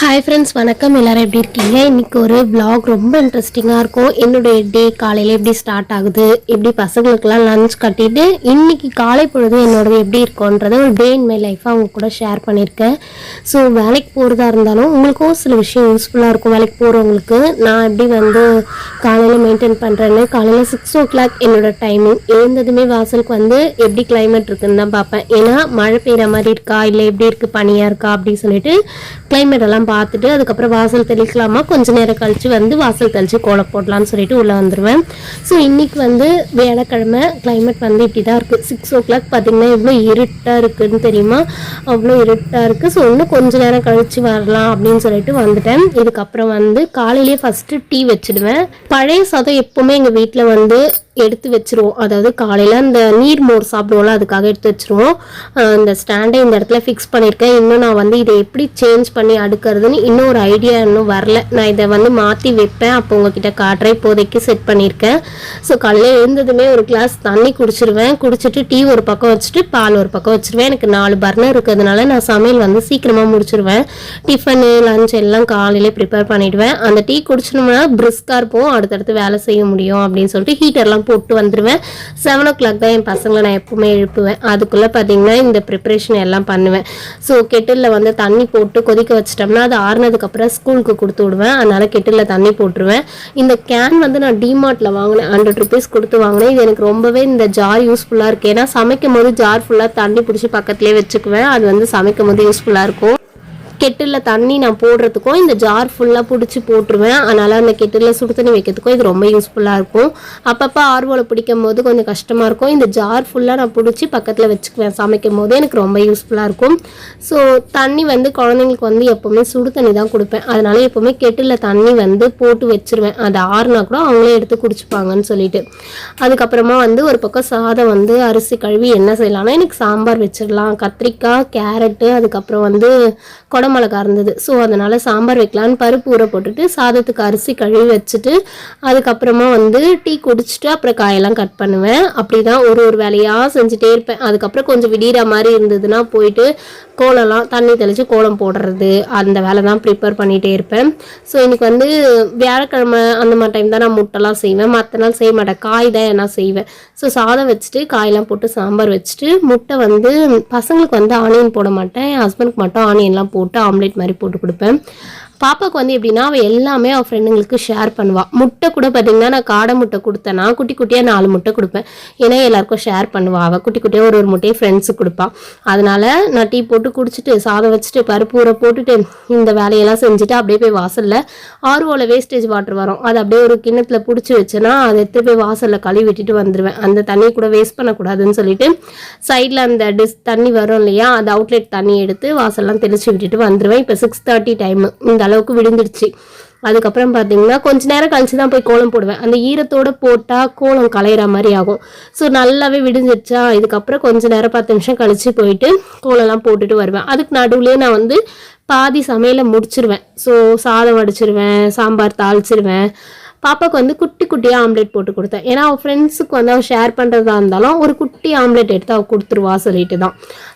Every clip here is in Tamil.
Hi. ஹாய் ஃப்ரெண்ட்ஸ் வணக்கம். எல்லோரும் எப்படி இருக்கீங்க? இன்னைக்கு ஒரு விலாக் ரொம்ப இன்ட்ரெஸ்டிங்காக இருக்கும். என்னுடைய டே காலையில் எப்படி ஸ்டார்ட் ஆகுது? எப்படி பசங்களுக்கெல்லாம் லஞ்ச் கட்டிட்டு இன்னைக்கு காலை பொழுது என்னோடது எப்படி இருக்கும்ன்றத ஒரு டே இன் மை லைஃப்பாக அவங்க கூட ஷேர் பண்ணியிருக்கேன். ஸோ வேலைக்கு போகிறதா இருந்தாலும் உங்களுக்கும் சில விஷயம் யூஸ்ஃபுல்லாக இருக்கும் வேலைக்கு போகிறவங்களுக்கு நான் எப்படி வந்து காலையில் மெயின்டைன் பண்ணுறேன்னு காலையில் சிக்ஸ் ஓ கிளாக் என்னோட டைமிங் எழுந்ததுமே வாசலுக்கு வந்து எப்படி கிளைமேட் இருக்குதுன்னு தான் பார்ப்பேன். ஏன்னா மழை பெய்கிற மாதிரி இருக்கா? இல்லை எப்படி இருக்குது பனியாக இருக்கா? அப்படின்னு சொல்லிட்டு கிளைமேட் எல்லாம் பார்த்துட்டு அதுக்கப்புறம் வாசல் தெளிக்கலாமா? கொஞ்ச நேரம் கழிச்சு வந்து வாசல் தெளிச்சு கோலம் போடலாம்னு சொல்லிட்டு உள்ளே வந்துடுவேன் ஸோ இன்னைக்கு வந்து வியாழக்கிழமை கிளைமேட் வந்து இப்படி தான் இருக்குது சிக்ஸ் ஓ கிளாக் பார்த்தீங்கன்னா எவ்வளோ இருட்டாக இருக்குன்னு தெரியுமா? அவ்வளோ இருட்டாக இருக்குது ஸோ இன்னும் கொஞ்ச நேரம் கழிச்சு வரலாம் அப்படின்னு சொல்லிட்டு வந்துட்டேன். இதுக்கப்புறம் வந்து காலையிலேயே ஃபஸ்ட்டு டீ வச்சிடுவேன். பழைய சாதம் எப்போவுமே எங்கள் வீட்டில் வந்து எடுத்து வச்சிருவோம். அதாவது காலையில் அந்த நீர் மோர் சாப்பிடுவோம்ல அதுக்காக எடுத்து வச்சிருவோம். அந்த இந்த ஸ்டாண்டை இந்த இடத்துல ஃபிக்ஸ் பண்ணியிருக்கேன். இன்னும் நான் வந்து இதை எப்படி சேஞ்ச் பண்ணி அடுக்கிறதுன்னு இன்னும் ஒரு ஐடியா இன்னும் வரல. நான் இதை வந்து மாற்றி வைப்பேன். அப்போ உங்ககிட்ட காட்டுறேன். இப்போதைக்கு செட் பண்ணியிருக்கேன். ஸோ காலையில் எழுந்ததுமே ஒரு கிளாஸ் தண்ணி குடிச்சிருவேன். குடிச்சிட்டு டீ ஒரு பக்கம் வச்சுட்டு பால் ஒரு பக்கம் வச்சிருவேன். எனக்கு நாலு பர்னர் இருக்கிறதுனால நான் சமையல் வந்து சீக்கிரமாக முடிச்சிருவேன். டிஃபனு லஞ்ச் எல்லாம் காலையிலே ப்ரிப்பேர் பண்ணிவிடுவேன் அந்த டீ குடிச்சினோம்னா பிரிஸ்காக இருப்போம். அடுத்தடுத்து வேலை செய்ய முடியும் அப்படின்னு சொல்லிட்டு ஹீட்டர்லாம் போட்டு வந்துடுவேன் செவன் ஓ கிளாக் தான் என் பசங்களை நான் எப்பவுமே எழுப்புவேன். அதுக்குள்ளே பார்த்தீங்கன்னா இந்த ப்ரிப்பரேஷன் எல்லாம் பண்ணுவேன். ஸோ கெட்டிலில் வந்து தண்ணி போட்டு கொதிக்க வச்சிட்டோம்னா அது ஆறுனதுக்கப்புறம் ஸ்கூலுக்கு கொடுத்து விடுவேன். அதனால் கெட்டிலில் தண்ணி போட்டுருவேன். இந்த கேன் வந்து நான் டிமார்ட்டில் வாங்கினேன். ஹண்ட்ரட் ருபீஸ் கொடுத்து வாங்கினேன். இது எனக்கு ரொம்பவே இந்த ஜார் யூஸ்ஃபுல்லாக இருக்குது ஏன்னா சமைக்கும் போது ஜார் ஃபுல்லாக தண்ணி பிடிச்சி பக்கத்துலேயே வச்சுக்குவேன். அது வந்து சமைக்கும் போது யூஸ்ஃபுல்லாக இருக்கும். கெட்டில் தண்ணி நான் போடுறதுக்கும் இந்த ஜார் ஃபுல்லாக பிடிச்சி போட்டுருவேன். அதனால் அந்த கெட்டில் சுடு தண்ணி வைக்கிறதுக்கும் இது ரொம்ப யூஸ்ஃபுல்லாக இருக்கும். அப்பப்போ ஆர்வோவில் பிடிக்கும் போது கொஞ்சம் கஷ்டமாக இருக்கும். இந்த ஜார் ஃபுல்லாக நான் பிடிச்சி பக்கத்தில் வச்சுக்குவேன் சமைக்கும் போது எனக்கு ரொம்ப யூஸ்ஃபுல்லாக இருக்கும். ஸோ தண்ணி வந்து குழந்தைங்களுக்கு வந்து எப்போவுமே சுடு தண்ணி தான் கொடுப்பேன். அதனால் எப்போவுமே கெட்டில் தண்ணி வந்து போட்டு வச்சிருவேன். அது ஆறுனா கூட அவங்களே எடுத்து குடிச்சுப்பாங்கன்னு சொல்லிட்டு. அதுக்கப்புறமா வந்து ஒரு பக்கம் சாதம் வந்து அரிசி கழுவி என்ன செய்யலாம்னா எனக்கு சாம்பார் வச்சிடலாம். கத்திரிக்காய் கேரட்டு அதுக்கப்புறம் வந்து மிளகா இருந்தது ஸோ அதனால் சாம்பார் வைக்கலான்னு பருப்பு ஊற போட்டுட்டு சாதத்துக்கு அரிசி கழுவி வச்சுட்டு அதுக்கப்புறமா வந்து டீ குடிச்சிட்டு அப்புறம் காயெல்லாம் கட் பண்ணுவேன். அப்படி தான் ஒரு ஒரு வேலையாக செஞ்சுட்டே இருப்பேன். அதுக்கப்புறம் கொஞ்சம் விடிகிற மாதிரி இருந்ததுன்னா போயிட்டு கோலம்லாம் தண்ணி தெளித்து கோலம் போடுறது அந்த வேலை தான் ப்ரிப்பேர் பண்ணிகிட்டே இருப்பேன். ஸோ இன்றைக்கி வந்து வியாழக்கிழமை அந்த மாதிரி டைம் தான் நான் முட்டைலாம் செய்வேன். மற்ற நாள் செய்ய மாட்டேன். காய் தான் நான் செய்வேன். ஸோ சாதம் வச்சுட்டு காயெல்லாம் போட்டு சாம்பார் வச்சுட்டு முட்டை வந்து பசங்களுக்கு வந்து ஆனியன் போட மாட்டேன். என் ஹஸ்பண்டுக்கு மட்டும் ஆனியன்லாம் போட்டு ஆம்லேட் மாதிரி போட்டு கொடுப்பேன். பாப்பாவுக்கு வந்து எப்படின்னா அவள் எல்லாமே அவள் ஃப்ரெண்டுங்களுக்கு ஷேர் பண்ணுவாள் முட்டை கூட பார்த்தீங்கன்னா நான் காடை முட்டை கொடுத்தேன்னா குட்டி குட்டியாக நாலு முட்டை கொடுப்பேன். ஏன்னா எல்லாருக்கும் ஷேர் பண்ணுவாள் அவள் குட்டி குட்டியாக ஒரு ஒரு முட்டையை ஃப்ரெண்ட்ஸுக்கு கொடுப்பாள் அதனால நான் டீ போட்டு குடிச்சிட்டு சாதம் வச்சுட்டு பருப்பு ஊற போட்டுட்டு இந்த வேலையெல்லாம் செஞ்சுட்டு அப்படியே போய் வாசலில் ஆர்வோவில் வேஸ்டேஜ் வாட்டர் வரும். அதை அப்படியே ஒரு கிண்ணத்தில் பிடிச்சி வச்சேன்னா அதை எடுத்து போய் வாசலில் கழுவி விட்டுட்டு வந்துடுவேன் அந்த தண்ணியை கூட வேஸ்ட் பண்ணக்கூடாதுன்னு சொல்லிட்டு சைடில் அந்த டிஸ் தண்ணி வரும் இல்லையா அந்த அவுட்லெட் தண்ணி எடுத்து வாசல்லாம் தெளிச்சு விட்டுட்டு வந்துடுவேன் இப்போ சிக்ஸ் தேர்ட்டி டைம் இந்த அளவுக்கு விழுந்துருச்சு. அதுக்கப்புறம் பார்த்தீங்கன்னா கொஞ்ச நேரம் கழிச்சு தான் போய் கோலம் போடுவேன். அந்த ஈரத்தோட போட்டால் கோலம் கலையிற மாதிரி ஆகும். ஸோ நல்லாவே விடிஞ்சிருச்சா இதுக்கப்புறம் கொஞ்ச நேரம் பத்து நிமிஷம் கழிச்சு போயிட்டு கோலம்லாம் போட்டுட்டு வருவேன். அதுக்கு நடுவுலேயே நான் வந்து பாதி சமையலை முடிச்சிருவேன். ஸோ சாதம் வடிச்சிருவேன் சாம்பார் தாளிச்சிருவேன். பாப்பாவுக்கு வந்து குட்டி குட்டியாக ஆம்லேட் போட்டு கொடுத்தேன். ஏன்னா அவள் ஃப்ரெண்ட்ஸுக்கு வந்து அவள் ஷேர் பண்ணுறதா இருந்தாலும் ஒரு குட்டி ஆம்லேட் எடுத்து அவள் கொடுத்துருவா சொல்லிட்டு தான்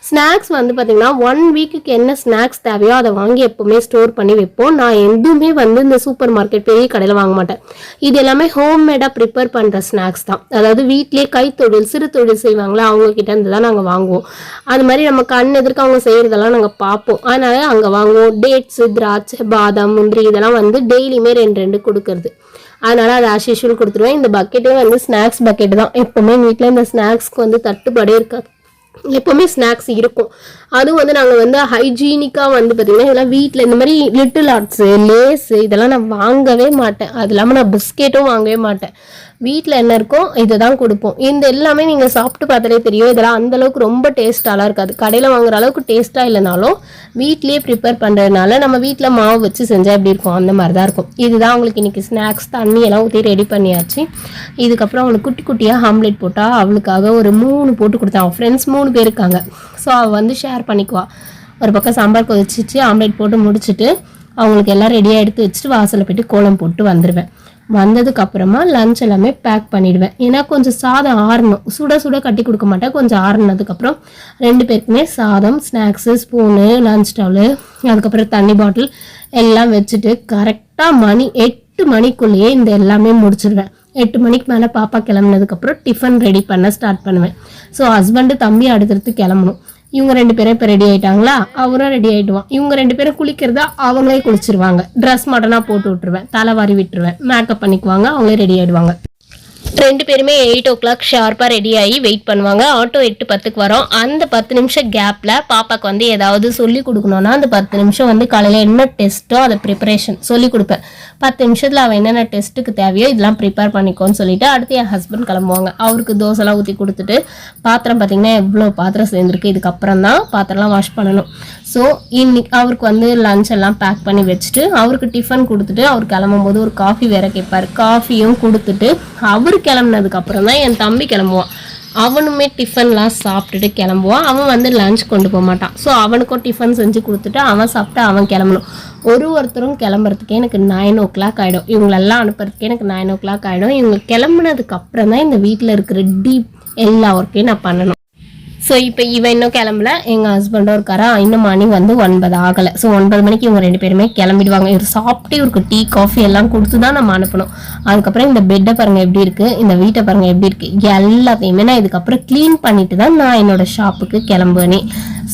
ஸ்நாக்ஸ் வந்து பார்த்திங்கன்னா ஒன் வீக்குக்கு என்ன ஸ்நாக்ஸ் தேவையோ அதை வாங்கி எப்போவுமே ஸ்டோர் பண்ணி வைப்போம். நான் எதுவுமே வந்து இந்த சூப்பர் மார்க்கெட் பெரிய கடையில் வாங்க மாட்டேன். இது எல்லாமே ஹோம்மேடாக ப்ரிப்பேர் பண்ணுற ஸ்நாக்ஸ் தான். அதாவது வீட்டிலேயே கைத்தொழில் சிறு தொழில் செய்வாங்களா அவங்கக்கிட்ட இருந்து தான் நாங்கள் வாங்குவோம். அது மாதிரி நம்ம கண் எதிர்க்க அவங்க செய்கிறதெல்லாம் நாங்கள் பார்ப்போம். அதனால அங்கே வாங்குவோம். டேட்ஸு திராட்சை பாதாம் முந்திரி இதெல்லாம் வந்து டெய்லியுமே ரெண்டு ரெண்டு கொடுக்கறது. அதனால அதை ஆஸ் யூஷுவல் கொடுத்துருவேன். இந்த பக்கெட்டே வந்து ஸ்நாக்ஸ் பக்கெட் தான். எப்போவுமே வீட்டில் இந்த ஸ்நாக்ஸ்க்கு வந்து தட்டுப்பாடே இருக்காது. எப்போவுமே ஸ்நாக்ஸ் இருக்கும். அதுவும் வந்து நாங்கள் வந்து ஹைஜீனிக்காக வந்து பார்த்திங்கன்னா இதெல்லாம் வீட்டில் இந்த மாதிரி லிட்டில் ஆர்ட்ஸு லேஸு இதெல்லாம் நான் வாங்கவே மாட்டேன். அது இல்லாமல் நான் பிஸ்கெட்டும் வாங்கவே மாட்டேன். வீட்டில் என்ன இருக்கோ இதை தான் கொடுப்போம். இந்த எல்லாமே நீங்கள் சாப்பிட்டு பார்த்தாலே தெரியும். இதெல்லாம் அந்தளவுக்கு ரொம்ப டேஸ்ட்டாலாம் இருக்காது. கடையில் வாங்குற அளவுக்கு டேஸ்ட்டாக இல்லைனாலும் வீட்லேயே ப்ரிப்பேர் பண்ணுறதுனால நம்ம வீட்டில் மாவு வச்சு செஞ்சால் எப்படி இருக்கும்? அந்த மாதிரி தான் இருக்கும். இதுதான் உங்களுக்கு இன்றைக்கி ஸ்நாக்ஸ் தண்ணி எல்லாம் ஊற்றி ரெடி பண்ணியாச்சு. இதுக்கப்புறம் அவளுக்கு குட்டி குட்டியாக ஆம்லேட் போட்டால் அவளுக்காக ஒரு மூணு போட்டு கொடுத்தான். அவன் ஃப்ரெண்ட்ஸ் மூணு பேர் இருக்காங்க. ஸோ அவள் வந்து ஷேர் பண்ணிக்குவா. ஒரு பக்கம் சாம்பார் கொதிச்சிச்சு ஆம்லேட் போட்டு முடிச்சுட்டு அவங்களுக்கு எல்லாம் ரெடியாக எடுத்து வச்சுட்டு வாசலில் போயிட்டு கோலம் போட்டு வந்துடுவேன் வந்ததுக்கு அப்புறமா லஞ்ச் எல்லாமே பேக் பண்ணிடுவேன். ஏன்னா கொஞ்சம் சாதம் ஆறணும். சுட சுட கட்டி கொடுக்க மாட்டேன். கொஞ்சம் ஆறுனதுக்கப்புறம் ரெண்டு பேருக்குமே சாதம் ஸ்நாக்ஸு ஸ்பூனு லஞ்ச் டவுலு அதுக்கப்புறம் தண்ணி பாட்டில் எல்லாம் வச்சுட்டு கரெக்டாக மணி எட்டு மணிக்குள்ளேயே இந்த எல்லாமே முடிச்சிடுவேன் எட்டு மணிக்கு மேலே பாப்பா கிளம்புனதுக்கப்புறம் டிஃபன் ரெடி பண்ண ஸ்டார்ட் பண்ணுவேன். ஸோ ஹஸ்பண்டு தம்பி அடுத்தடுத்து கிளம்பணும். இவங்க ரெண்டு பேரும் இப்போ ரெடி ஆயிட்டாங்களா? அவரும் ரெடி ஆயிடுவான். இவங்க ரெண்டு பேரும் குளிக்கிறதா அவங்களே குளிச்சிருவாங்க. ட்ரெஸ் மாட்டனா போட்டு விட்டுருவேன். தலை வாரி விட்டுருவேன். மேக்கப் பண்ணிக்குவாங்க. அவங்களே ரெடி ஆயிடுவாங்க. ரெண்டு பேருமே எயிட் ஓ கிளாக் ஷார்ப்பாக ரெடி ஆகி வெயிட் பண்ணுவாங்க. ஆட்டோ எட்டு பத்துக்கு வரும். அந்த பத்து நிமிஷம் கேப்பில் பாப்பாக்கு வந்து ஏதாவது சொல்லி கொடுக்கணும்னா அந்த பத்து நிமிஷம் வந்து காலையில் என்ன டெஸ்ட்டோ அதை ப்ரிப்பரேஷன் சொல்லி கொடுப்பேன். பத்து நிமிஷத்தில் அவள் என்னென்ன டெஸ்ட்டுக்கு தேவையோ இதெல்லாம் ப்ரிப்பேர் பண்ணிக்கோன்னு சொல்லிட்டு அடுத்து என் ஹஸ்பண்ட் கிளம்புவாங்க. அவருக்கு தோசைலாம் ஊற்றி கொடுத்துட்டு பாத்திரம் பார்த்தீங்கன்னா எவ்வளோ பாத்திரம் சேர்ந்துருக்கு. இதுக்கப்புறம் தான் பாத்திரம்லாம் வாஷ் பண்ணணும். ஸோ இன்னைக்கு அவருக்கு வந்து லஞ்ச் எல்லாம் பேக் பண்ணி வச்சுட்டு அவருக்கு டிஃபன் கொடுத்துட்டு அவர் கிளம்பும் போது ஒரு காஃபி வேற கேட்பார் காஃபியும் கொடுத்துட்டு அவருக்கு கிளம்புனதுக்கு அப்புறம் தான் என் தம்பி கிளம்புவான். அவனுமே டிஃபன்லாம் சாப்பிட்டுட்டு கிளம்புவான். அவன் வந்து லஞ்ச் கொண்டு போக மாட்டான். ஸோ அவனுக்கும் டிஃபன் செஞ்சு கொடுத்துட்டு அவன் சாப்பிட்டு அவன் கிளம்பணும். ஒரு ஒருத்தரும் கிளம்புறதுக்கே எனக்கு நைன் ஓ கிளாக் ஆகிடும் இவங்களெல்லாம் அனுப்புறதுக்கே எனக்கு நைன் ஓ கிளாக் ஆகிடும் இவங்க கிளம்புனதுக்கு அப்புறம் தான் இந்த வீட்டில் இருக்கிற டீப் எல்லா ஒர்க்கையும் நான் பண்ணணும். ஸோ இப்போ இவன் இன்னும் கிளம்பல. எங்கள் ஹஸ்பண்டும் இருக்காரா? இன்னும் மார்னிங் வந்து ஒன்பது ஆகலை. ஸோ ஒன்பது மணிக்கு இவங்க ரெண்டு பேருமே கிளம்பிடுவாங்க. இவர் சாப்பிட்டு இவருக்கு டீ காஃபி எல்லாம் கொடுத்து தான் நம்ம அனுப்பணும். அதுக்கப்புறம் இந்த பெட்டை பாருங்க எப்படி இருக்கு. இந்த வீட்டை பாருங்க எப்படி இருக்கு. எல்லாத்தையுமே நான் இதுக்கப்புறம் க்ளீன் பண்ணிட்டு தான் நான் என்னோட ஷாப்புக்கு கிளம்புவேனே.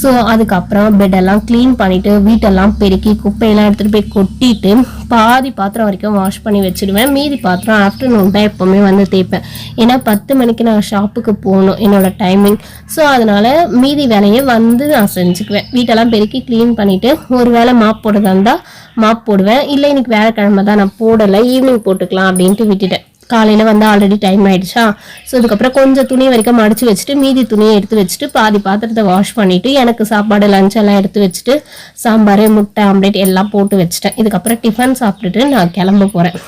ஸோ அதுக்கப்புறம் பெட்டெல்லாம் க்ளீன் பண்ணிவிட்டு வீட்டெல்லாம் பெருக்கி குப்பையெல்லாம் எடுத்துகிட்டு போய் கொட்டிட்டு பாதி பாத்திரம் வரைக்கும் வாஷ் பண்ணி வச்சுடுவேன். மீதி பாத்திரம் ஆஃப்டர்நூன் தான் எப்போவுமே வந்து தேய்ப்பேன். ஏன்னா பத்து மணிக்கு நான் ஷாப்புக்கு போகணும் என்னோட டைமிங் ஸோ அதனால் மீதி வேலையை வந்து நான் செஞ்சுக்குவேன். வீட்டெல்லாம் பெருக்கி க்ளீன் பண்ணிவிட்டு ஒரு வேளை மாப் போடுறதா இருந்தால் மாப் போடுவேன். இல்லை இன்னைக்கு வேலைக்கிழமை தான் நான் போடலை. ஈவினிங் போட்டுக்கலாம் அப்படின்ட்டு விட்டுட்டேன். காலையில் வந்து ஆல்ரெடி டைம் ஆயிடுச்சா? ஸோ அதுக்கப்புறம் கொஞ்சம் துணி வரைக்கும் மடிச்சு வச்சுட்டு மீதி துணியை எடுத்து வச்சுட்டு பாதி பாத்திரத்தை வாஷ் பண்ணிவிட்டு எனக்கு சாப்பாடு லஞ்ச் எல்லாம் எடுத்து வச்சுட்டு சாம்பார் முட்டை ஆம்லேட் எல்லாம் போட்டு வச்சுட்டேன். இதுக்கப்புறம் டிஃபன் சாப்பிட்டுட்டு நான் கிளம்ப போகிறேன்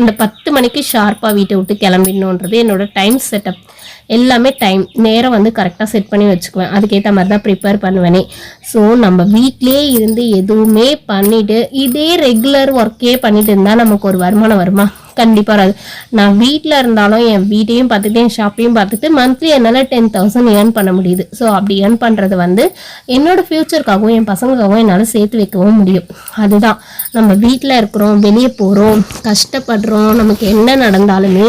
இந்த பத்து மணிக்கு ஷார்ப்பாக வீட்டை விட்டு கிளம்பிடணுன்றது என்னோட டைம் செட்டப் எல்லாமே டைம் நேரம் வந்து கரெக்டாக செட் பண்ணி வச்சுக்குவேன். அதுக்கேற்ற மாதிரி தான் ப்ரிப்பேர் பண்ணுவேனே. ஸோ நம்ம வீட்லேயே இருந்து எதுவுமே பண்ணிவிட்டு இதே ரெகுலர் ஒர்க்கே பண்ணிட்டு இருந்தால் நமக்கு ஒரு வருமானம் வருமா? கண்டிப்பாக வராது. நான் வீட்டில் இருந்தாலும் என் வீட்டையும் பார்த்துட்டு என் ஷாப்பையும் பார்த்துட்டு மந்த்லி என்னால் டென் தௌசண்ட் ஏர்ன் பண்ண முடியுது. ஸோ அப்படி ஏர்ன் பண்ணுறது வந்து என்னோடய ஃப்யூச்சருக்காகவும் என் பசங்களுக்காகவும் என்னால் சேர்த்து வைக்கவும் முடியும். அதுதான். நம்ம வீட்டில் இருக்கிறோம் வெளியே போகிறோம் கஷ்டப்படுறோம் நமக்கு என்ன நடந்தாலுமே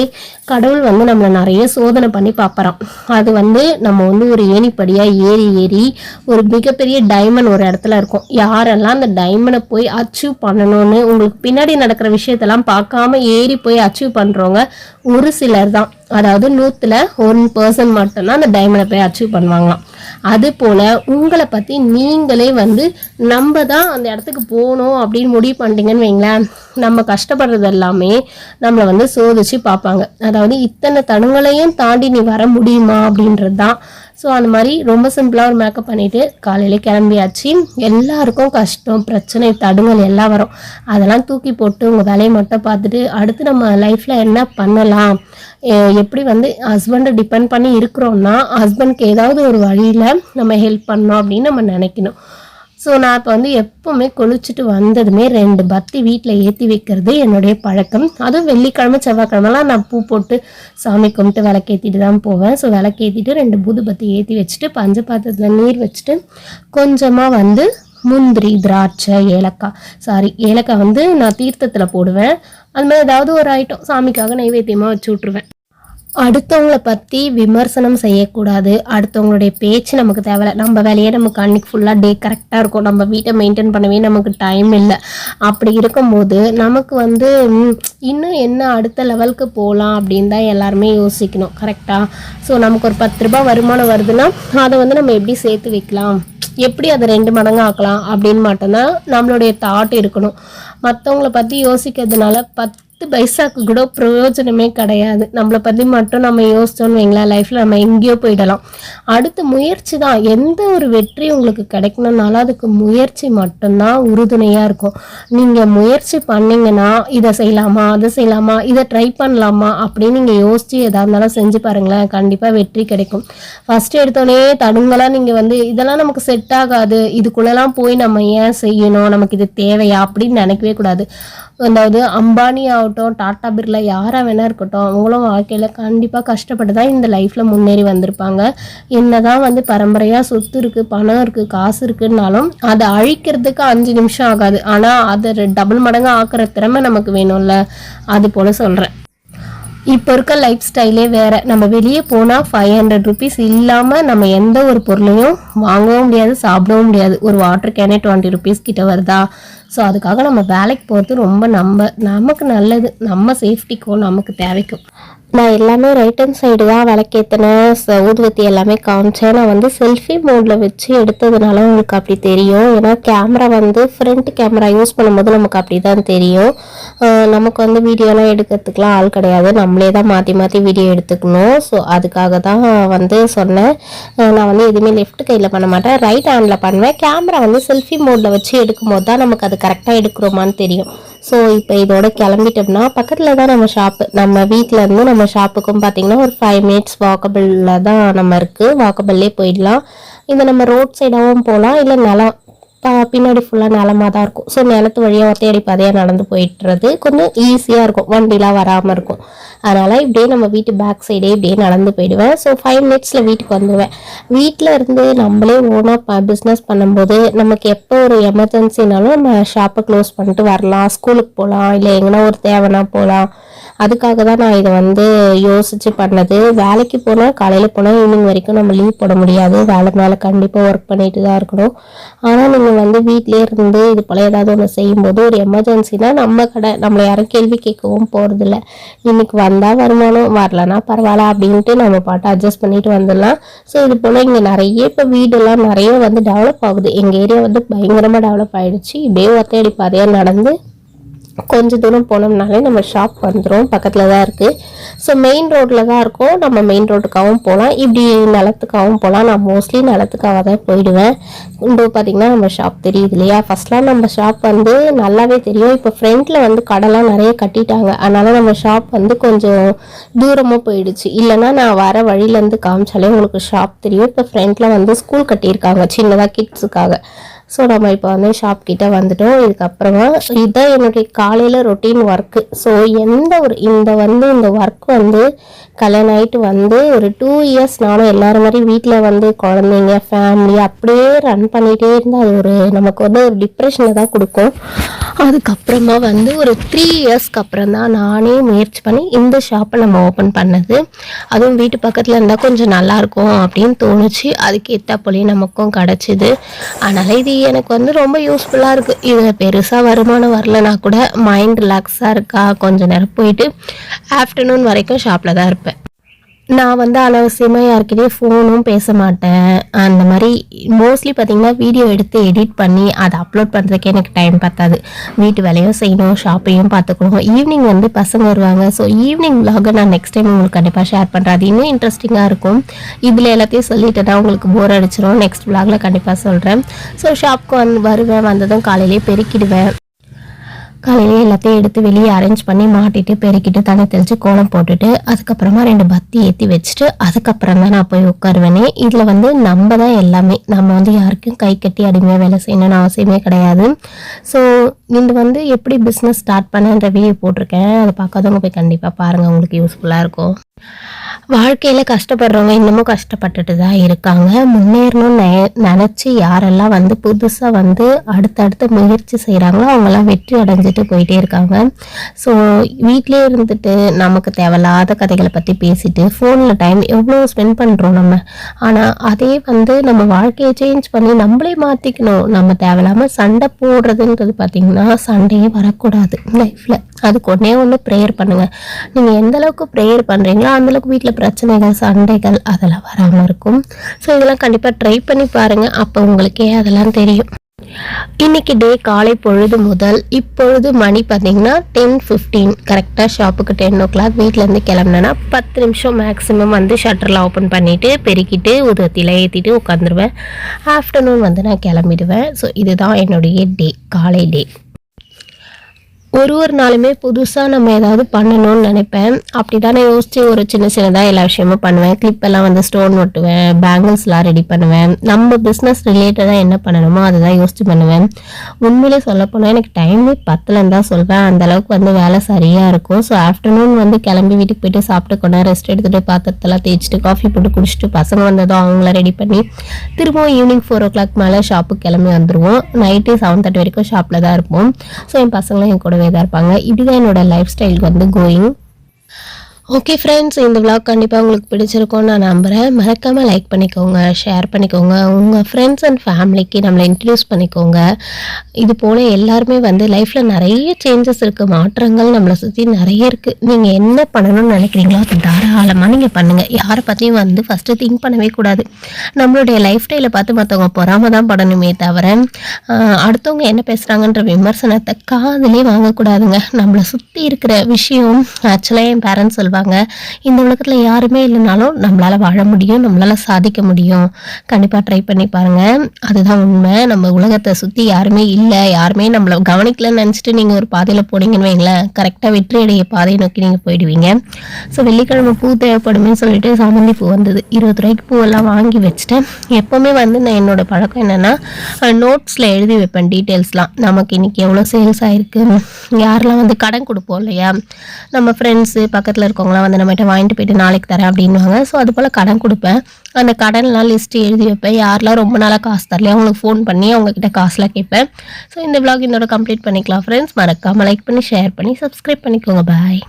கடவுள் வந்து நம்மளை நிறைய சோதனை பண்ணி பார்ப்பறான் அது வந்து நம்ம வந்து ஒரு ஏணிப்படியாக ஏறி ஏறி ஒரு மிகப்பெரிய டைமண்ட் ஒரு இடத்துல இருக்கும். யாரெல்லாம் அந்த டைமண்டை போய் அச்சீவ் பண்ணணும்னு உங்களுக்கு பின்னாடி நடக்கிற விஷயத்தெல்லாம் பார்க்காம ஏறி போய் அச்சீவ் பண்ணுறவங்க ஒரு சிலர் தான். அதாவது நூற்றுல ஒன் பர்சன்ட் மட்டும்தான் அந்த டைமண்டை போய் அச்சீவ் பண்ணுவாங்களாம். அது போல் உங்களை பற்றி நீங்களே வந்து நம்ம தான் அந்த இடத்துக்கு போகணும் அப்படின்னு முடிவு பண்ணிட்டீங்கன்னு வைங்களேன். நம்ம கஷ்டப்படுறது எல்லாமே நம்மளை வந்து சோதிச்சு பார்ப்பாங்க. அதாவது இத்தனை தடுங்களையும் தாண்டி நீ வர முடியுமா அப்படின்றது தான். ஸோ அந்த மாதிரி ரொம்ப சிம்பிளாக ஒரு மேக்கப் பண்ணிவிட்டு காலையில் கிளம்பியாச்சு. எல்லாருக்கும் கஷ்டம் பிரச்சனை தடுங்கள் எல்லாம் வரும். அதெல்லாம் தூக்கி போட்டு உங்கள் வேலையை மட்டும் பார்த்துட்டு அடுத்து நம்ம லைஃப்பில் என்ன பண்ணலாம்? எப்படி வந்து ஹஸ்பண்டை டிபெண்ட் பண்ணி இருக்கிறோம்னா ஹஸ்பண்ட்க்கு ஏதாவது ஒரு வழியில் நம்ம ஹெல்ப் பண்ணோம் அப்படின்னு நம்ம நினைக்கணும். ஸோ நான் இப்போ வந்து எப்போவுமே குளிச்சுட்டு வந்ததுமே ரெண்டு பத்தி வீட்டில் ஏற்றி வைக்கிறது என்னுடைய பழக்கம். அதுவும் வெள்ளிக்கிழமை செவ்வாய்க்கிழமெல்லாம் நான் பூ போட்டு சாமி கும்பிட்டு விளக்கேற்றிட்டு தான் போவேன். ஸோ விளக்கேற்றிட்டு ரெண்டு புது பத்தி ஏற்றி வச்சுட்டு பஞ்ச பாத்திரத்தில் நீர் வச்சுட்டு கொஞ்சமாக வந்து முந்திரி திராட்சை ஏலக்காய் சாரி ஏலக்காய் வந்து நான் தீர்த்தத்தில் போடுவேன். அது மாதிரி ஏதாவது ஒரு ஐட்டம் சாமிக்காக நைவேத்தியமாக வச்சு விட்ருவேன் அடுத்தவங்கள பற்றி விமர்சனம் செய்யக்கூடாது. அடுத்தவங்களுடைய பேச்சு நமக்கு தேவையில்ல. நம்ம வேலையே நமக்கு அன்னைக்கு ஃபுல்லாக டே கரெக்டாக இருக்கும். நம்ம வீட்டை மெயின்டைன் பண்ணவே நமக்கு டைம் இல்லை. அப்படி இருக்கும்போது நமக்கு வந்து இன்னும் என்ன அடுத்த லெவலுக்கு போகலாம் அப்படின்னு தான் எல்லாருமே யோசிக்கணும். கரெக்டாக ஸோ நமக்கு ஒரு பத்து ரூபாய் வருமானம் வருதுன்னா அதை வந்து நம்ம எப்படி சேர்த்து வைக்கலாம்? எப்படி அதை ரெண்டு மடங்கு ஆக்கலாம் அப்படின்னு மட்டும்தான் நம்மளுடைய தாட் இருக்கணும். மற்றவங்கள பற்றி யோசிக்கிறதுனால பத்து பைசாக்கு கூட பிரயோஜனமே கிடையாது. நம்மளை பற்றி மட்டும் நம்ம யோசிச்சோம்னு வைங்களேன் லைஃப்பில் நம்ம எங்கேயோ போயிடலாம். அடுத்த முயற்சி தான். எந்த ஒரு வெற்றி உங்களுக்கு கிடைக்கணும்னாலும் அதுக்கு முயற்சி மட்டும்தான் உறுதுணையாக இருக்கும். நீங்கள் முயற்சி பண்ணீங்கன்னா இதை செய்யலாமா அதை செய்யலாமா இதை ட்ரை பண்ணலாமா அப்படின்னு நீங்கள் யோசிச்சு எதா இருந்தாலும் செஞ்சு பாருங்களேன். கண்டிப்பாக வெற்றி கிடைக்கும். ஃபர்ஸ்ட் எடுத்தோடனே தடுங்கலாம் நீங்கள் வந்து இதெல்லாம் நமக்கு செட் ஆகாது. இதுக்குள்ளெல்லாம் போய் நம்ம ஏன் செய்யணும்? நமக்கு இது தேவையா? அப்படின்னு நினைக்கவே கூடாது. அதாவது அம்பானி ஆகட்டும் டாட்டா பிர்லா யாராக வேணா இருக்கட்டும் அவங்களும் வாழ்க்கையில் கண்டிப்பாக கஷ்டப்பட்டு தான் இந்த லைஃப்பில் முன்னேறி வந்திருப்பாங்க. என்ன தான் வந்து பரம்பரையாக சொத்து இருக்குது பணம் இருக்குது காசு இருக்குன்னாலும் அதை அழிக்கிறதுக்கு அஞ்சு நிமிஷம் ஆகாது. ஆனால் அதை டபுள் மடங்கு ஆக்குற திறமை நமக்கு வேணும்ல. அது போல் சொல்கிறேன் இப்போ இருக்க லைஃப் ஸ்டைலே வேறு. நம்ம வெளியே போனால் ஃபைவ் ஹண்ட்ரட் ருபீஸ் இல்லாமல் நம்ம எந்த ஒரு பொருளையும் வாங்கவும் முடியாது சாப்பிடவும் முடியாது. ஒரு வாட்டர் கேனே டுவெண்ட்டி ருபீஸ் கிட்ட வருதா? ஸோ அதுக்காக நம்ம வேலைக்கு போகிறது ரொம்ப நம்ம நமக்கு நல்லது. நம்ம சேஃப்டிக்கும் நமக்கு தேவைக்கும். நான் எல்லாமே ரைட் ஹேண்ட் சைடு தான் விளக்கேற்றினேன் ஊதுவத்தி எல்லாமே காமிச்சேன். நான் வந்து செல்ஃபி மோடில் வச்சு எடுத்ததுனால உங்களுக்கு அப்படி தெரியும். ஏன்னா கேமரா வந்து ஃப்ரண்ட் கேமரா யூஸ் பண்ணும்போது நமக்கு அப்படி தான் தெரியும் நமக்கு வந்து வீடியோலாம் எடுக்கிறதுக்குலாம் ஆள் கிடையாது. நம்மளே தான் மாற்றி மாற்றி வீடியோ எடுத்துக்கணும். ஸோ அதுக்காக தான் வந்து சொன்னேன். நான் வந்து எதுவுமே லெஃப்ட் கையில் பண்ண மாட்டேன். ரைட் ஹேண்டில் பண்ணுவேன். கேமரா வந்து செல்ஃபி மோடில் வச்சு எடுக்கும்போது தான் நமக்கு அது கரெக்டாக எடுக்கிறோமான்னு தெரியும். ஸோ இப்போ இதோட கிளம்பிட்டோம்னா பக்கத்தில் தான் நம்ம ஷாப்பு நம்ம வீட்டில் நம்ம நம்ம ஷாப்புக்கும் பார்த்தீங்கன்னா ஒரு ஃபைவ் மினிட்ஸ் வாக்கபிளில் தான் நம்ம இருக்குது வாக்கபிள்லே போயிடலாம். இந்த நம்ம ரோட் சைடாகவும் போகலாம் இல்லை நிலம் பின்னாடி ஃபுல்லாக நிலமாக தான் இருக்கும். ஸோ நிலத்து வழியாக ஒத்தையடி பாதையாக நடந்து போயிட்டுறது கொஞ்சம் ஈஸியாக இருக்கும். வண்டிலாம் வராமல் இருக்கும். அதனால் இப்படியே நம்ம வீட்டு பேக் சைடே இப்படியே நடந்து போயிடுவேன். ஸோ ஃபைவ் மினிட்ஸில் வீட்டுக்கு வந்துடுவேன் வீட்டில் இருந்து நம்மளே ஓனாக பிஸ்னஸ் பண்ணும்போது நமக்கு எப்போ ஒரு எமர்ஜென்சினாலும் நம்ம ஷாப்பை க்ளோஸ் பண்ணிட்டு வரலாம். ஸ்கூலுக்கு போகலாம் இல்லை எங்கன்னா ஒரு தேவைன்னா போகலாம் அதுக்காக தான் நான் இதை வந்து யோசித்து பண்ணது. வேலைக்கு போனால் காலையில் போனால் ஈவினிங் வரைக்கும் நம்ம லீவ் போட முடியாது. வேலை மேலே கண்டிப்பாக ஒர்க் பண்ணிட்டு தான் இருக்கணும். ஆனால் நீங்கள் வந்து வீட்டிலே இருந்து இது போல் ஏதாவது ஒன்று செய்யும்போது ஒரு எமர்ஜென்சினா நம்ம கடை நம்மளை யாரும் கேள்வி கேட்கவும் போகிறதில்ல இன்னைக்கு வந்தால் வருமானம் வரலன்னா பரவாயில்ல அப்படின்ட்டு நம்ம பாட்டு அட்ஜஸ்ட் பண்ணிட்டு வந்துடலாம். ஸோ இது போல் இங்கே நிறைய இப்போ வீடெல்லாம் நிறைய வந்து டெவலப் ஆகுது. எங்கள் ஏரியா வந்து பயங்கரமாக டெவலப் ஆகிடுச்சு இப்படியே ஒத்தையடி பாதையாக நடந்து கொஞ்சம் தூரம் போனோம்னாலே நம்ம ஷாப் வந்துடும் பக்கத்தில் தான் இருக்குது ஸோ மெயின் ரோட்டில் தான் இருக்கும். நம்ம மெயின் ரோட்டுக்காகவும் போகலாம் இப்படி நிலத்துக்காகவும் போகலாம் நான் மோஸ்ட்லி நிலத்துக்காக தான் போயிடுவேன். இப்போ பார்த்தீங்கன்னா நம்ம ஷாப் தெரியுது இல்லையா? ஃபர்ஸ்ட்லாம் நம்ம ஷாப் வந்து நல்லாவே தெரியும். இப்போ ஃப்ரண்ட்டில் வந்து கடைலாம் நிறைய கட்டிட்டாங்க. அதனால் நம்ம ஷாப் வந்து கொஞ்சம் தூரமாக போயிடுச்சு. இல்லைன்னா நான் வர வழியிலேருந்து காமிச்சாலே உங்களுக்கு ஷாப் தெரியும். இப்போ ஃப்ரண்ட்டில் வந்து ஸ்கூல் கட்டியிருக்காங்க. சின்னதாக கிட்ஸுக்காக ஸோ நம்ம இப்போ வந்து ஷாப்கிட்ட வந்துட்டோம். இதுக்கப்புறமா இதுதான் என்னுடைய காலையில் ரொட்டீன் ஒர்க்கு ஸோ எந்த ஒரு இந்த வந்து இந்த ஒர்க் வந்து கல்யாணம் ஆகிட்டு வந்து ஒரு டூ இயர்ஸ் நானும் எல்லோரும் மாதிரி வீட்டில் வந்து குழந்தைங்க ஃபேமிலி அப்படியே ரன் பண்ணிகிட்டே இருந்தால் அது ஒரு நமக்கு வந்து ஒரு டிப்ரெஷனை தான் கொடுக்கும். அதுக்கப்புறமா வந்து ஒரு த்ரீ இயர்ஸ்க்கு அப்புறம் தான் நானே முயற்சி பண்ணி இந்த ஷாப்பை நம்ம ஓப்பன் பண்ணது. அதுவும் வீட்டு பக்கத்தில் இருந்தால் கொஞ்சம் நல்லாயிருக்கும் அப்படின்னு தோணுச்சு. அதுக்கு ஏற்ற நமக்கும் கிடச்சிது. அதனால் இது எனக்கு வந்து ரொம்ப யூஸ்ஃபுல்லாக இருக்குது இதில் பெருசாக வருமானம் வரலனா கூட மைண்ட் ரிலாக்ஸாக இருக்கா? கொஞ்சம் நேரம் போயிட்டு ஆஃப்டர்நூன் வரைக்கும் ஷாப்பில் தான் இருப்பேன். நான் வந்து அனாவசியமாக யார்கிட்டயும் ஃபோனும் பேச மாட்டேன் அந்த மாதிரி மோஸ்ட்லி பார்த்தீங்கன்னா வீடியோ எடுத்து எடிட் பண்ணி அதை அப்லோட் பண்ணுறதுக்கே எனக்கு டைம் பத்தாது. வீட்டு வேலையும் செய்யணும் ஷாப்பையும் பார்த்துக்கணும். ஈவினிங் வந்து பசங்க வருவாங்க. ஸோ ஈவினிங் விலாகை நான் நெக்ஸ்ட் டைம் உங்களுக்கு கண்டிப்பாக ஷேர் பண்ணுறேன் அது இன்னும் இன்ட்ரெஸ்டிங்காக இருக்கும். இதில் எல்லாத்தையும் சொல்லிட்டேன்னா உங்களுக்கு போர் அடிச்சிடும் நெக்ஸ்ட் விலாகில் கண்டிப்பாக சொல்கிறேன் ஸோ ஷாப்க்கு வந்து வருவேன். வந்ததும் காலையிலேயே பெருக்கிடுவேன். காலையிலே எல்லாத்தையும் எடுத்து வெளியே அரேஞ்ச் பண்ணி மாட்டிட்டு பெருக்கிட்டு தண்ணி தெளித்து கோலம் போட்டுட்டு அதுக்கப்புறமா ரெண்டு பத்தி ஏற்றி வச்சுட்டு அதுக்கப்புறம் தான் நான் போய் உட்காருவேனே. இதில் வந்து நம்ம தான் எல்லாமே. நம்ம வந்து யாருக்கும் கை கட்டி அடிமையாக வேலை செய்யணும்னு அவசியமே கிடையாது. ஸோ இது வந்து எப்படி பிஸ்னஸ் ஸ்டார்ட் பண்ணன்ற வீடியோ போட்டிருக்கேன் அதை பார்க்காதவங்க போய் கண்டிப்பாக பாருங்கள் உங்களுக்கு யூஸ்ஃபுல்லாக இருக்கும். வாழ்க்கையில் கஷ்டப்படுறவங்க இன்னமும் கஷ்டப்பட்டுட்டு தான் இருக்காங்க. முன்னேறணும்னு நெ- நினச்சி யாரெல்லாம் வந்து புதுசாக வந்து அடுத்தடுத்த முயற்சி செய்கிறாங்களோ அவங்கெல்லாம் வெற்றி அடைஞ்சிட்டு போயிட்டே இருக்காங்க. ஸோ வீட்டிலே இருந்துட்டு நமக்கு தேவையில்லாத கதைகளை பற்றி பேசிட்டு ஃபோனில் டைம் எவ்வளோ ஸ்பெண்ட் பண்ணுறோம் நம்ம? ஆனால் அதே வந்து நம்ம வாழ்க்கையை சேஞ்ச் பண்ணி நம்மளே மாற்றிக்கணும் நம்ம தேவையில்லாமல் சண்டை போடுறதுன்றது பார்த்திங்கன்னா சண்டையே வரக்கூடாது லைஃப்பில் அதுக்கு ஒன்றே ஒன்று ப்ரேயர் பண்ணுங்கள் நீங்கள் எந்த அளவுக்கு ப்ரேயர் பண்ணுறீங்களோ அந்தளவுக்கு வீட்டில் பிரச்சனைகள் சண்டைகள் அதெல்லாம் வராமல் இருக்கும். ஸோ இதெல்லாம் கண்டிப்பாக ட்ரை பண்ணி பாருங்கள் அப்போ உங்களுக்கே அதெல்லாம் தெரியும். இன்னைக்கு டே காலை பொழுது முதல் இப்பொழுது மணி பார்த்தீங்கன்னா டென் ஃபிஃப்டீன் கரெக்டாக ஷாப்புக்கு டென் ஓ கிளாக் வீட்டிலேருந்து கிளம்புனேன்னா பத்து நிமிஷம் மேக்ஸிமம் வந்து ஷட்டரில் ஓப்பன் பண்ணிவிட்டு பெருக்கிட்டு உதத்தியில் ஏற்றிட்டு உட்காந்துருவேன் ஆஃப்டர்நூன் வந்து நான் கிளம்பிடுவேன். ஸோ இதுதான் என்னுடைய டே காலை டே ஒரு ஒரு நாளுமே புதுசாக நம்ம ஏதாவது பண்ணணும்னு நினைப்பேன். அப்படி தானே யோசித்து ஒரு சின்ன சின்னதாக எல்லா விஷயமும் பண்ணுவேன். கிளிப்பெல்லாம் வந்து ஸ்டோன் ஒட்டுவேன் பேங்கிள்ஸ்லாம் ரெடி பண்ணுவேன். நம்ம பிஸ்னஸ் ரிலேட்டடாக என்ன பண்ணணுமோ அதை தான் யோசிச்சு பண்ணுவேன். உண்மையிலே சொல்லப்போனால் எனக்கு டைமே பத்தலன்னு தான் சொல்வேன். அந்தளவுக்கு வந்து வேலை சரியாக இருக்கும். ஸோ ஆஃப்டர்நூன் வந்து கிளம்பி வீட்டுக்கு போயிட்டு சாப்பிட்டு கொண்டா ரெஸ்ட் எடுத்துகிட்டு பாத்திரத்தெல்லாம் தேய்ச்சிட்டு காஃபி போட்டு குடிச்சிட்டு பசங்க வந்ததும் அவங்கள ரெடி பண்ணி திரும்பவும் ஈவினிங் ஃபோர் ஓ கிளாக் மேலே ஷாப்புக்கு கிளம்பி வந்துடுவோம் நைட்டு செவன் தேர்ட்டி வரைக்கும் ஷாப்பில் தான் இருப்போம். ஸோ என் பசங்களும் என் கூட கூடவே தான் இருப்பாங்க. இதுதான் என்னோட லைஃப் ஸ்டைலுக்கு வந்து கோயிங் ஓகே ஃப்ரெண்ட்ஸ் இந்த விளாக் கண்டிப்பாக உங்களுக்கு பிடிச்சிருக்கும்னு நான் நம்புகிறேன் மறக்காமல் லைக் பண்ணிக்கோங்க ஷேர் பண்ணிக்கோங்க. உங்கள் ஃப்ரெண்ட்ஸ் அண்ட் ஃபேமிலிக்கு நம்மளை இன்ட்ரடியூஸ் பண்ணிக்கோங்க. இது போல் எல்லாருமே வந்து லைஃப்பில் நிறைய சேஞ்சஸ் இருக்குது மாற்றங்கள் நம்மளை சுற்றி நிறைய இருக்குது நீங்கள் என்ன பண்ணணும்னு நினைக்கிறீங்களோ அது தாராளமாக நீங்கள் பண்ணுங்கள் யாரை பற்றியும் வந்து ஃபஸ்ட்டு திங்க் பண்ணவே கூடாது. நம்மளுடைய லைஃப் ஸ்டைலை பார்த்து மற்றவங்க பொறாம தான் படணுமே தவிர அடுத்தவங்க என்ன பேசுகிறாங்கன்ற விமர்சனத்தை காதுலேயே வாங்கக்கூடாதுங்க. நம்மளை சுற்றி இருக்கிற விஷயம் ஆக்சுவலாக என் பேரண்ட்ஸ் சொல்லுவாங்க இந்த உலகத்தில் யாருமே இல்லைனாலும் நம்மளால் வாழ முடியும் நம்மளால் சாதிக்க முடியும். கண்டிப்பாக ட்ரை பண்ணி பாருங்கள் அதுதான் உண்மை. நம்ம உலகத்தை சுற்றி யாருமே இல்லை. யாருமே நம்மளை கவனிக்கலன்னு நினச்சிட்டு நீங்கள் ஒரு பாதையில் போனீங்கன்னு வைங்களேன் கரெக்டாக வெற்றியடைய பாதையை நோக்கி நீங்கள் போயிடுவீங்க. ஸோ வெள்ளிக்கிழமை பூ தேவைப்படுமே சொல்லிட்டு சாமந்தி பூ வந்தது. இருபது ரூபாய்க்கு பூவெல்லாம் வாங்கி வச்சுட்டேன். எப்போவுமே வந்து நான் என்னோட பழக்கம் என்னென்னா நோட்ஸில் எழுதி வைப்பேன் டீட்டெயில்ஸ்லாம் நமக்கு இன்றைக்கி எவ்வளோ சேல்ஸ் ஆகிருக்கு யாரெல்லாம் வந்து கடன் கொடுப்போம் இல்லையா? நம்ம ஃப்ரெண்ட்ஸு பக்கத்தில் இருக்கவங்க இருக்கவங்களாம் வந்து நம்மகிட்ட வாங்கிட்டு போயிட்டு நாளைக்கு தரேன் அப்படின்வாங்க ஸோ அது போல் கடன் கொடுப்பேன். அந்த கடன்லாம் லிஸ்ட்டு எழுதி வைப்பேன். யாரெல்லாம் ரொம்ப நாளாக காசு தரலையே அவங்களுக்கு ஃபோன் பண்ணி அவங்கக்கிட்ட காசுலாம் கேட்பேன். ஸோ இந்த விளாக் இதோட கம்ப்ளீட் பண்ணிக்கலாம் ஃப்ரெண்ட்ஸ் மறக்காமல் லைக் பண்ணி ஷேர் பண்ணி சப்ஸ்கிரைப் பண்ணிக்கோங்க. பாய்